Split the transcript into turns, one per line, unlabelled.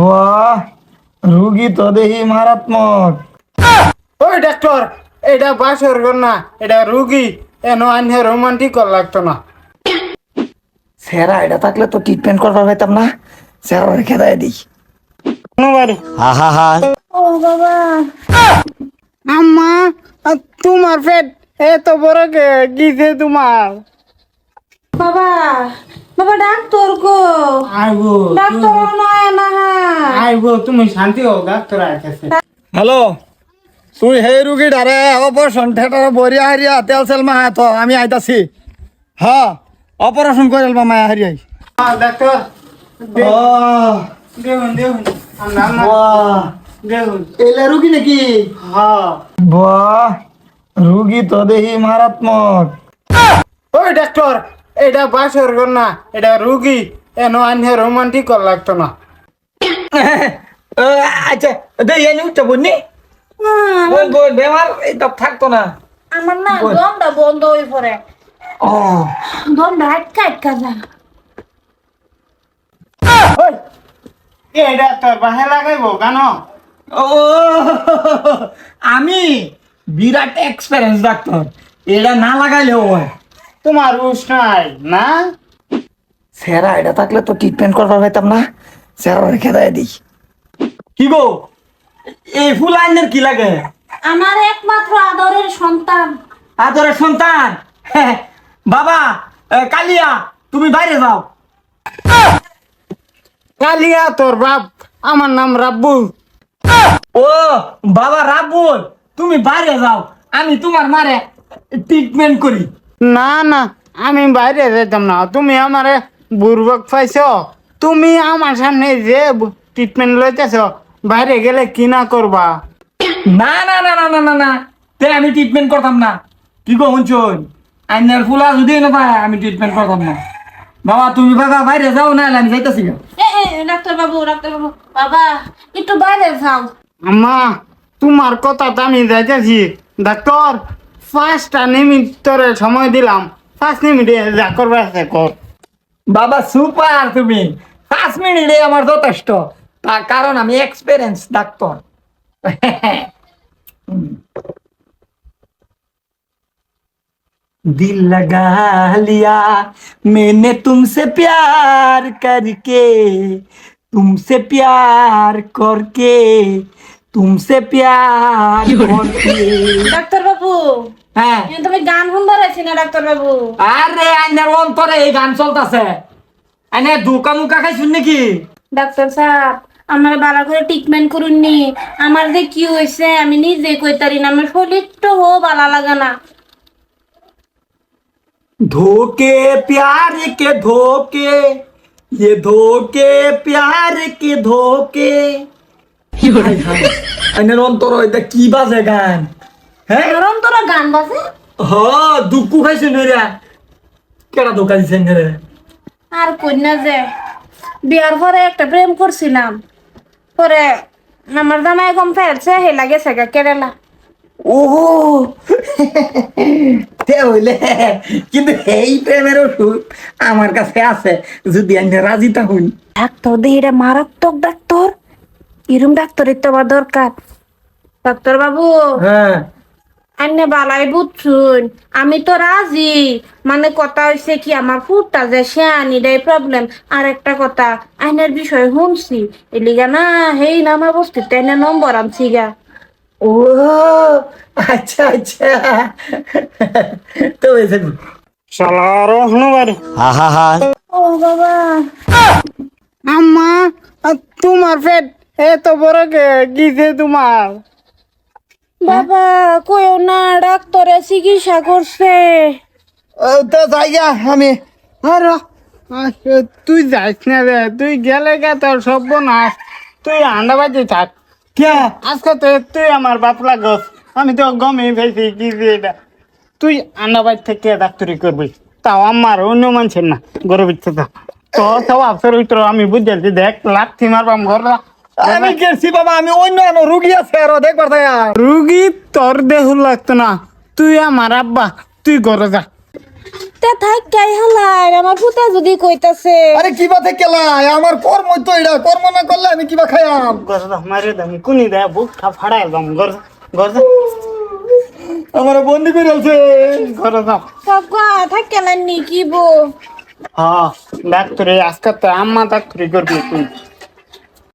বাহ রুগী তো দেখি মারাত্মক।
ওই ডাক্তার এটা বাসর না এটা রুগী। এনো আনহে রোমান্টিক লাগতো না।
সেরা এটা থাকলে তো ট্রিটমেন্ট করবার পাইতাম না। সেরা রেখে দেয় দিই
ও বাবা।
আম্মা আ, তোমার পেট এত বড় কে? গিয়েছে তোমার।
বাবা বাবা ডাক্তার গো
আইবো
ডাক্তার নয় না।
তুমি শান্তি হও ডাক্তার আইতেছে।
হ্যালো তুই সেই রুগীটারে অপারেশন থিয়েটারে বরিয়া হারিয়া তেল সেল মাহা তো আমি আইতাছি। হ্যাঁ অপারেশন করে এলবা মায়া হারিয়াই।
হ্যাঁ ডাক্তার দেখুন দেখুন আমরা আমরা দেখুন
এলে রুগী নাকি?
হ্যাঁ
বাহ রুগী তো দেখি মারাত্মক।
ওই ডাক্তার এটা বাসর না এটা রুগী এনো আনহে রোমান্টিক লাগতো না।
আচ্ছা দেই এনে উঠতে বলনি বল বল বেমার এটা থাকতো না।
আমার না দমটা বন্ধ হয়ে পড়ে।
ও।
দমটা আটকা আটকা যায়।
ওই এটা তোর বাহে লাগাইবো কেন?
ও আমি বিরাট এক্সপেরিয়েন্স ডাক্তার এটা না লাগাইলে হয়।
তোমার উস নাই না?
সেরা এটা থাকলে তো ট্রিটমেন্ট করবার পাইতাম না। সেরা রেখে দেয় দিই। কি গো? এই ফুল আইনের কি লাগে?
আমার একমাত্র আদরের সন্তান।
আদরের সন্তান? বাবা কালিয়া তুমি বাইরে যাও।
কালিয়া তোর বাপ আমার নাম রাব্বু
ও বাবা রাবুল তুমি বাইরে যাও। আমি তোমার মারে ট্রিটমেন্ট করি।
না না আমি বাইরে যেতাম না। তুমি আমারে বুর্বক পাইছ? তুমি আমার সামনে যে ট্রিটমেন্ট লইতেছ বাইরে গেলে কি না করবা?
না না না না না না না। তে আমি ট্রিটমেন্ট করতাম না। কি গো শুনছুন? আইনার ফুলা যদি না পায় আমি ট্রিটমেন্ট করতাম না। বাবা তুমি বাবা বাইরে যাও না আমি যাইতেছি গা।
এ এ ডাক্তার বাবু ডাক্তার বাবু বাবা একটু বাইরে যাও।
আম্মা তোমার কথা তো আমি যাইতেছি। ডাক্তার পাঁচটা মিনিট তোরে সময় দিলাম। পাঁচ মিনিটে যা করবা আছে কর।
বাবা সুপার তুমি। পাঁচ মিনিটে আমার যথেষ্ট তার কারণ আমি এক্সপিরিয়েন্স ডাক্তার दिल लगा लिया मैंने तुमसे प्यार करके तुमसे प्यार करके तुमसे प्यार करके
ডাক্তার বাবু
হ্যাঁ
এ তুমি গান শুনবার আছি না ডাক্তার বাবু
আরে আইনের অন্তরে এই গান চলতেছে আনে ধোকা মুকা খাইছুন নেকি?
ডাক্তার সাহেব আমার বালা করে ট্রিটমেন্ট করুন নি। আমার যে কি হয়েছে আমি নিজে কইতারি না। আমার শরীর তো হো বালা লাগে না।
ধোকে প্যার কে ধোকে ये ধোকে প্যার কে ধোকে। আইনের অন্তর এটা কি বাজে গান? হ্যাঁ?
অন্তর গান বাজে?
হ দুঃখ খাইছে নেরা কেডা ধোকা দিছে নেরা
আর কন্যা যে? বিয়ার পরে একটা প্রেম করছিলাম। পরে আমার জামাই কম ফেলছে হে লাগে সেগা কেরালা।
ও তে হইলে কিন্তু এই প্রেমের ওষুধ আমার কাছে আছে যদি আমি রাজি থাকুন
ডাক্তার দেহিটা মারাত্মক ডাক্তার। এরম ডাক্তারের তো আমার দরকার। ডাক্তার বাবু
হ্যাঁ।
আন্নে বালাই বুঝছুন আমি তো রাজি। মানে কথা হয়েছে কি আমার ফুটটা যে সে আনি দেয় প্রবলেম আর একটা কথা আইনের বিষয়ে শুনছি। এলিগা না হেই নামা বস্তি তাই না নম্বর আনছি গা।
ও আচ্ছা আচ্ছা। তো হয়েছে।
সালার হনুবারে
ও বাবা।
আম্মা তোমার পেট এত বড় কে গিয়েছে তোমার।
বাবা কইও না ডাক্তারে চিকিৎসা করছে।
তো জায়গা আমি
আর তুই যাইস না রে তুই গেলে গে তোর সব নাশ তুই আন্ডা বাজি থাক।
কে?
আজকে তো তুই আমার বাপ লাগস। আমি তো গমে ফেলছি কি এটা। তুই আন্ডা বাজি থেকে ডাক্তারি করবি? তাও আমার অন্য মানুষের না গরব ইচ্ছে তো তো সব আফসর আমি বুঝছি দেখ লাথি মারবাম ঘর
আমি গেছি বাবা আমি অন্য অন্য রুগী আছে আরও দেখবার তাই
রুগী তোর দেহ লাগতো না। তুই আমার আব্বা তুই ঘরে যা।
তে থাকাই হালাই আমার পুতা যদি কইতাছে।
আরে কিবা থেকে লাই আমার কর্ম তো এটা কর্ম না করলে আমি কিবা খাইয়াম।
গর দাও মারে দাও কুনি দেয় বুক খা ফাড়াই দাম গর গর দাও
আমার বন্দি করে আছে
গর দাও
কাকা থাকেলেন নি কি বো?
হ্যাঁ ডাক্তারি আজকে তো আম্মা ডাক্তারি করবি তুই।